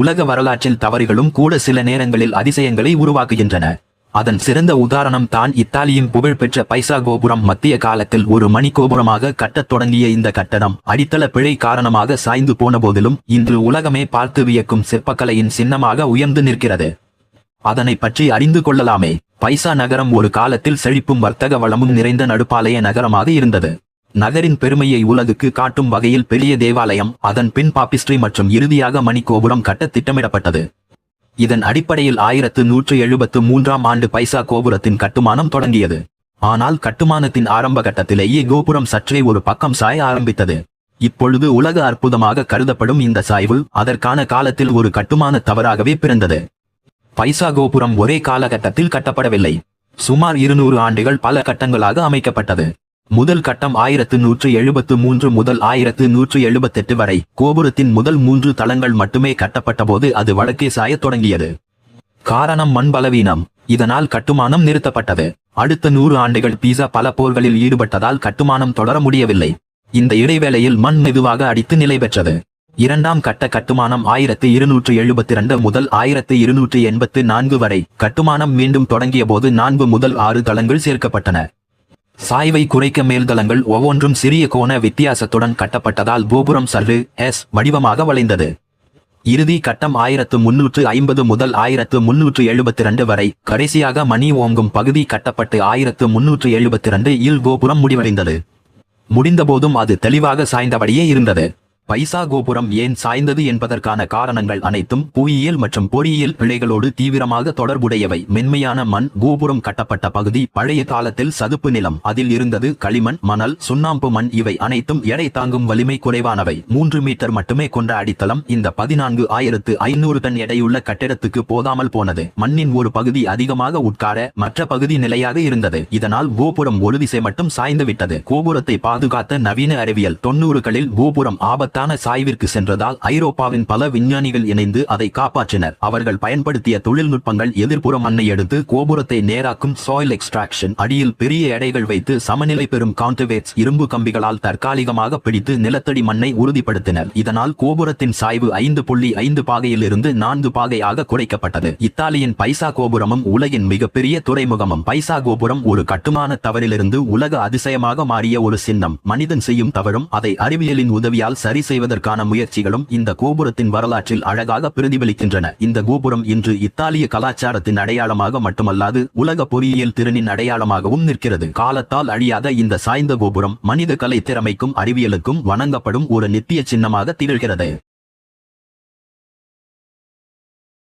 உலக வரலாற்றில் தவறுகளும் கூட சில நேரங்களில் அதிசயங்களை உருவாக்குகின்றன. அதன் சிறந்த உதாரணம் தான் இத்தாலியின் புகழ்பெற்ற பைசா கோபுரம் மத்திய காலத்தில் ஒரு மணி கோபுரமாக கட்டத் தொடங்கிய இந்த கட்டணம் அடித்தள பிழை காரணமாக சாய்ந்து போன போதிலும் இன்று உலகமே பார்த்து வியக்கும் சிற்பக்கலையின் சின்னமாக உயர்ந்து நிற்கிறது. அதனை பற்றி அறிந்து கொள்ளலாமே. பைசா நகரம் ஒரு காலத்தில் செழிப்பும் வர்த்தக வளமும் நிறைந்த நடுப்பாளைய நகரமாக இருந்தது. நகரின் பெருமையை உலகுக்கு காட்டும் வகையில் பெரிய தேவாலயம் அதன் பின் பாப்பிஸ்ட்ரி மற்றும் இறுதியாக மணிக்கோபுரம் கட்ட திட்டமிடப்பட்டது. இதன் அடிப்படையில் ஆயிரத்து நூற்று எழுபத்து மூன்றாம் ஆண்டு பைசா கோபுரத்தின் கட்டுமானம் தொடங்கியது. ஆனால் கட்டுமானத்தின் ஆரம்ப கட்டத்திலேயே கோபுரம் சற்றே ஒரு பக்கம் சாய ஆரம்பித்தது. இப்பொழுது உலக அற்புதமாக கருதப்படும் இந்த சாய்வு அதற்கான காலத்தில் ஒரு கட்டுமான தவறாகவே பிறந்தது. பைசா கோபுரம் ஒரே காலகட்டத்தில் கட்டப்படவில்லை. சுமார் இருநூறு ஆண்டுகள் பல கட்டங்களாக அமைக்கப்பட்டது. முதல் கட்டம் ஆயிரத்து நூற்று எழுபத்து மூன்று முதல் ஆயிரத்து நூற்று எழுபத்தெட்டு வரை. கோபுரத்தின் முதல் மூன்று தளங்கள் மட்டுமே கட்டப்பட்டபோது அது வடக்கே சாயத் தொடங்கியது. காரணம் மண் பலவீனம். இதனால் கட்டுமானம் நிறுத்தப்பட்டது. அடுத்த நூறு ஆண்டுகள் பீசா பல போர்களில் ஈடுபட்டதால் கட்டுமானம் தொடர முடியவில்லை. இந்த இடைவேளையில் மண் மெதுவாக அடித்து நிலை பெற்றது. இரண்டாம் கட்ட கட்டுமானம் ஆயிரத்து இருநூற்று எழுபத்தி இரண்டு முதல் ஆயிரத்து இருநூற்று எண்பத்து நான்கு வரை. கட்டுமானம் மீண்டும் தொடங்கிய போது நான்கு முதல் ஆறு தளங்கள் சேர்க்கப்பட்டன. சாய்வை குறைக்க மேல்தளங்கள் ஒவ்வொன்றும் சிறிய கோண வித்தியாசத்துடன் கட்டப்பட்டதால் கோபுரம் சல்லு எஸ் வடிவமாக வளைந்தது. இறுதி கட்டம் ஆயிரத்து முன்னூற்று ஐம்பது முதல் ஆயிரத்து முன்னூற்று எழுபத்தி ரெண்டு வரை கடைசியாக மணி ஓங்கும் பகுதி கட்டப்பட்டு ஆயிரத்து முன்னூற்று எழுபத்தி ரெண்டு இல் கோபுரம் முடிவடைந்தது. முடிந்தபோதும் அது தெளிவாக சாய்ந்தபடியே இருந்தது. பைசா கோபுரம் ஏன் சாய்ந்தது என்பதற்கான காரணங்கள் அனைத்தும் புவியியல் மற்றும் பொறியியல் பிழைகளோடு தீவிரமாக தொடர்புடையவை. மென்மையான மண் கோபுரம் கட்டப்பட்ட பகுதி பழைய காலத்தில் சதுப்பு நிலம் அதில் இருந்தது களிமண் மணல் சுண்ணாம்பு மண் இவை அனைத்தும் எடை தாங்கும் வலிமை குறைவானவை. மூன்று மீட்டர் மட்டுமே கொண்ட அடித்தளம் இந்த பதினான்கு ஆயிரத்து ஐநூறு டன் எடையுள்ள கட்டிடத்துக்கு போதாமல் போனது. மண்ணின் ஒரு பகுதி அதிகமாக உட்கார மற்ற பகுதி நிலையாக இருந்தது. இதனால் கோபுரம் ஒரு திசை மட்டும் சாய்ந்து விட்டது கோபுரத்தை பாதுகாத்த நவீன அறிவியல் தொண்ணூறுகளில் கோபுரம் ஆபத்தான சாய்விற்கு சென்றதால் ஐரோப்பாவின் பல விஞ்ஞானிகள் இணைந்து அதை காப்பாற்றினர். அவர்கள் பயன்படுத்திய தொழில்நுட்பங்கள் எதிர்ப்புற மண்ணை எடுத்து கோபுரத்தை நேராக்கும் சாயில் எக்ஸ்ட்ராக்ஷன் அடியில் பெரிய எடைகள் வைத்து சமநிலை பெறும் கான்டிவேட்ஸ் இரும்பு கம்பிகளால் தற்காலிகமாக பிடித்து நிலத்தடி மண்ணை உறுதிப்படுத்தினர். இதனால் கோபுரத்தின் சாய்வு ஐந்து புள்ளி ஐந்து பாகையிலிருந்து நான்கு பாகையாக குறைக்கப்பட்டது. இத்தாலியின் பைசா கோபுரமும் உலகின் மிகப்பெரிய துறைமுகமும். பைசா கோபுரம் ஒரு கட்டுமான தவறிலிருந்து உலக அதிசயமாக மாறிய ஒரு சின்னம். மனிதன் செய்யும் தவறும் அதை அறிவியலின் உதவியால் சரி சரி செய்வதற்கான முயற்சிகளும் இந்த கோபுரத்தின் வரலாற்றில் அழகாக பிரதிபலிக்கின்றன. இந்த கோபுரம் இன்று இத்தாலிய கலாச்சாரத்தின் அடையாளமாக மட்டுமல்லாது உலக பொறியியல் திறனின் அடையாளமாகவும் நிற்கிறது. காலத்தால் அழியாத இந்த சாய்ந்த கோபுரம் மனித கலை திறமைக்கும் அறிவியலுக்கும் வணங்கப்படும் ஒரு நித்திய சின்னமாக திகழ்கிறது.